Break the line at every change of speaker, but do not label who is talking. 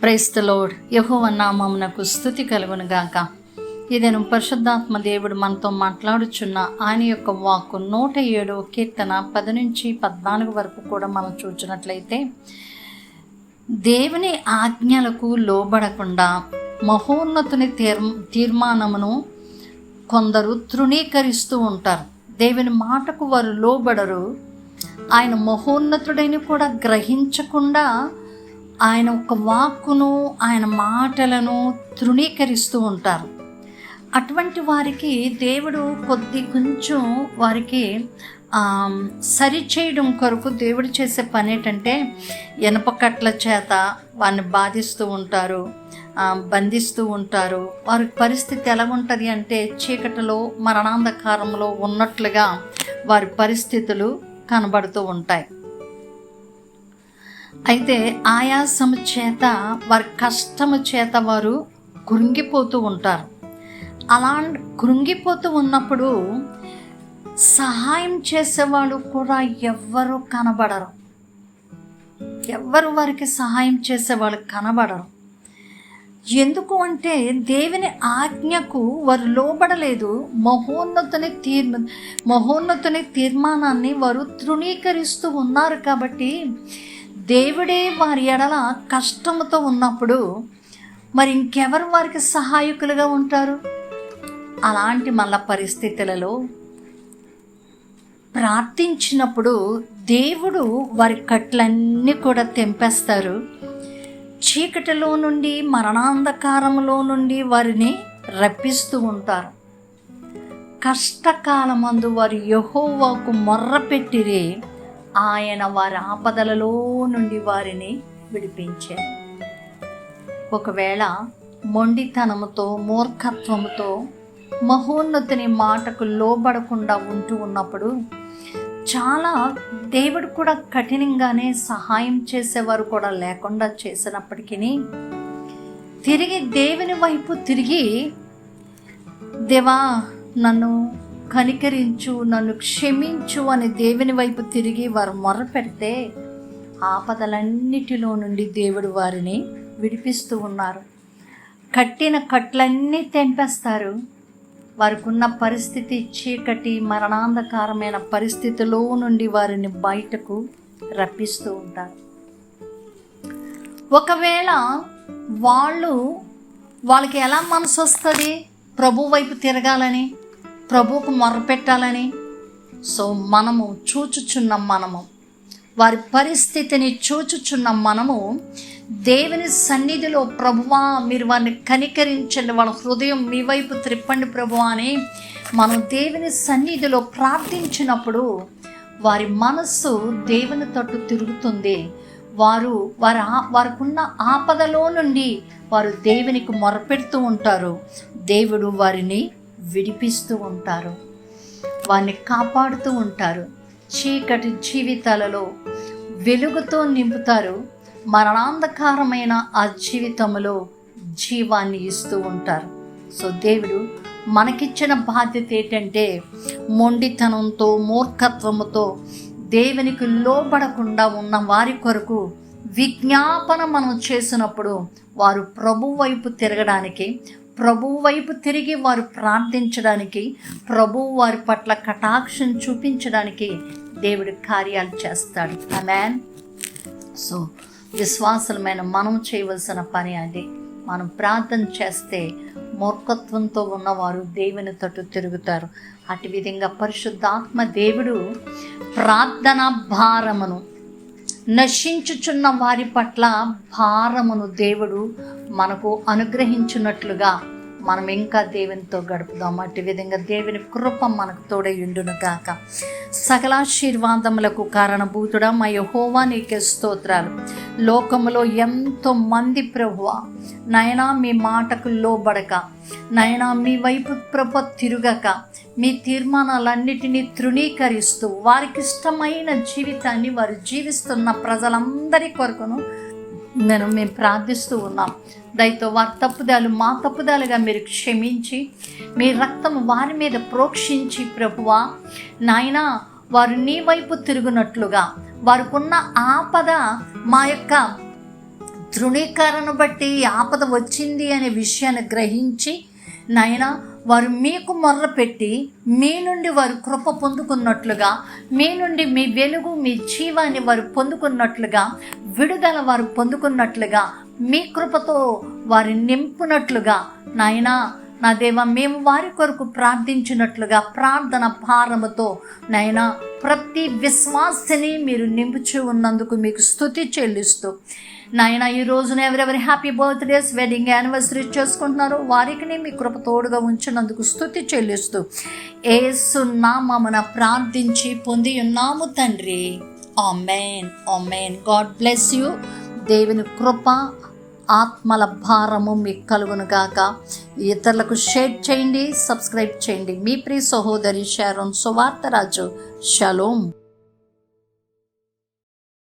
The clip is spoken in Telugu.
క్రైస్తలోడ్ యహోవ నామమునకు స్థుతి కలుగును గాక ఇదేను పరిశుద్ధాత్మ దేవుడు మనతో మాట్లాడుచున్న ఆయన యొక్క వాక్కు నూట ఏడవ కీర్తన పది నుంచి పద్నాలుగు వరకు కూడా మనం చూచినట్లయితే దేవుని ఆజ్ఞలకు లోబడకుండా మహోన్నతుని తీర్ తీర్మానమును కొందరు తృణీకరిస్తూ ఉంటారు. దేవుని మాటకు వారు లోబడరు. ఆయన మహోన్నతుడని కూడా గ్రహించకుండా ఆయన ఒక వాక్కును ఆయన మాటలను తృణీకరిస్తూ ఉంటారు. అటువంటి వారికి దేవుడు కొద్ది కొంచెం వారికి సరిచేయడం కొరకు దేవుడు చేసే పని ఏంటంటే ఎనపకట్ల చేత వారిని బాధిస్తూ ఉంటారు బంధిస్తూ ఉంటారు. వారి పరిస్థితి ఎలా ఉంటుంది అంటే చీకటిలో మరణాంధకారంలో ఉన్నట్లుగా వారి పరిస్థితులు కనబడుతూ ఉంటాయి. అయితే ఆయాసము చేత వారి కష్టము చేత వారు కృంగిపోతూ ఉంటారు. అలా కృంగిపోతూ ఉన్నప్పుడు సహాయం చేసేవాళ్ళు కూడా ఎవ్వరు కనబడరు. ఎవ్వరు వారికి సహాయం చేసేవాళ్ళు కనబడరు. ఎందుకు అంటే దేవుని ఆజ్ఞకు వారు లోబడలేదు. మహోన్నతుని తీర్మ మహోన్నతుని తీర్మానాన్ని వారు తృణీకరిస్తూ ఉన్నారు కాబట్టి దేవుడే వారి ఎడల కష్టముతో ఉన్నప్పుడు మరి ఇంకెవరు వారికి సహాయకులుగా ఉంటారు? అలాంటి మళ్ళ పరిస్థితులలో ప్రార్థించినప్పుడు దేవుడు వారి కట్లన్నీ కూడా తెంపేస్తారు. చీకటిలో నుండి మరణాంధకారంలో నుండి వారిని రప్పిస్తూ ఉంటారు. కష్టకాలమందు వారు యహోవాకు మొర్రపెట్టిరే ఆయన వారి ఆపదలలో నుండి వారిని విడిపించారు ఒకవేళ మొండితనముతో మూర్ఖత్వముతో మహోన్నతిని మాటకు లోబడకుండా ఉంటూ ఉన్నప్పుడు చాలా దేవుడు కూడా కఠినంగానే సహాయం చేసేవారు కూడా లేకుండా చేసినప్పటికీ తిరిగి దేవుని వైపు తిరిగి దేవా నన్ను కనికరించు నన్ను క్షమించు అని దేవుని వైపు తిరిగి వారు మొరపెడితే ఆపదలన్నిటిలో నుండి దేవుడు వారిని విడిపిస్తూ ఉన్నారు. కట్టిన కట్లన్నీ తెంపేస్తారు. వారికున్న పరిస్థితి చీకటి మరణాంధకారమైన పరిస్థితిలో నుండి వారిని బయటకు రప్పిస్తూ ఉంటారు. ఒకవేళ వాళ్ళు వాళ్ళకి ఎలా మనసు వస్తుంది? ప్రభు వైపు తిరగాలని ప్రభువుకు మొరపెట్టాలని. సో మనము చూచుచున్న మనము వారి పరిస్థితిని చూచుచున్న మనము దేవుని సన్నిధిలో ప్రభువా మీరు వారిని కనికరించండి. వాళ్ళ హృదయం మీ వైపు త్రిప్పండి ప్రభువా అని మనం దేవుని సన్నిధిలో ప్రార్థించినప్పుడు వారి మనస్సు దేవుని తట్టు తిరుగుతుంది. వారు వారి వారికున్న ఆపదలో నుండి వారు దేవునికి మొరపెడుతూ ఉంటారు. దేవుడు వారిని విడిపిస్తూ ఉంటారు. వారిని కాపాడుతూ ఉంటారు. చీకటి జీవితాలలో వెలుగుతో నింపుతారు. మరణాంధకారమైన ఆ జీవితంలో జీవాన్ని ఇస్తూ ఉంటారు. సో దేవుడు మనకిచ్చిన బాధ్యత ఏంటంటే మొండితనంతో మూర్ఖత్వముతో దేవునికి లోబడకుండా ఉన్న వారి కొరకు విజ్ఞాపన మనం చేసినప్పుడు వారు ప్రభు వైపు తిరగడానికి ప్రభువు వైపు తిరిగి వారు ప్రార్థించడానికి ప్రభువు వారి పట్ల కటాక్షం చూపించడానికి దేవుడు కార్యాలు చేస్తాడు. మ్యాన్ సో విశ్వాసమైన మనం చేయవలసిన పని అది. మనం ప్రార్థన చేస్తే మూర్ఖత్వంతో ఉన్నవారు దేవుని తట్టు తిరుగుతారు. అటు విధంగా పరిశుద్ధాత్మ దేవుడు ప్రార్థన భారమును నశించుచున్న వారి పట్ల భారమును దేవుడు మనకు అనుగ్రహించినట్లుగా మనం ఇంకా దేవునితో గడుపుదాం. అటు విధంగా దేవుని కృప మనకు తోడయుండును గాక సకలాశీర్వాదములకు కారణభూతుడా మా యహోవా నీకే స్తోత్రాలు. లోకములో ఎంతో మంది ప్రభువ నయనా మీ మాటకు లోబడక నయనా మీ వైపు ప్రభ తిరుగక మీ తీర్మానాలన్నిటినీ తృణీకరిస్తూ వారికి ఇష్టమైన జీవితాన్ని వారు జీవిస్తున్న ప్రజలందరి కొరకును నేను మేము ప్రార్థిస్తూ ఉన్నాం. దయతో వారి తప్పుదాలు మా తప్పుదాలుగా మీరు క్షమించి మీ రక్తం వారి మీద ప్రోక్షించి ప్రభువా. నాయన వారు నీ వైపు తిరుగునట్లుగా వారికున్న ఆపద మా యొక్క తృణీకరణ బట్టి ఆపద వచ్చింది అనే విషయాన్ని గ్రహించి నాయన వారు మీకు మొర్రపెట్టి మీ నుండి వారు కృప పొందుకున్నట్లుగా మీ నుండి మీ వెలుగు మీ జీవాన్ని వారు పొందుకున్నట్లుగా విడుదల వారు పొందుకున్నట్లుగా మీ కృపతో వారి నింపునట్లుగా నాయనా నా దేవ మేము వారి కొరకు ప్రార్థించినట్లుగా ప్రార్థన భారముతో నైనా ప్రతి విశ్వాసని మీరు నింపుచూ ఉన్నందుకు మీకు స్థుతి చెల్లిస్తూ నాయన ఈ రోజున ఎవరెవరి హ్యాపీ బర్త్డేస్ వెడ్డింగ్ యానివర్సరీ చేసుకుంటున్నారో వారికి మీ కృప తోడుగా ఉంచినందుకు స్థుతి చెల్లిస్తూ ఏసు నామమున ప్రార్థించి పొంది ఉన్నాము తండ్రి. Amen amen God bless you దేవుని కృప ఆత్మల భారము మీకు కలుగును గాక. ఇతరులకు షేర్ చేయండి సబ్స్క్రైబ్ చేయండి. మీ ప్రియ సహోదరి షారోన్ సువార్తరాజు షలోం.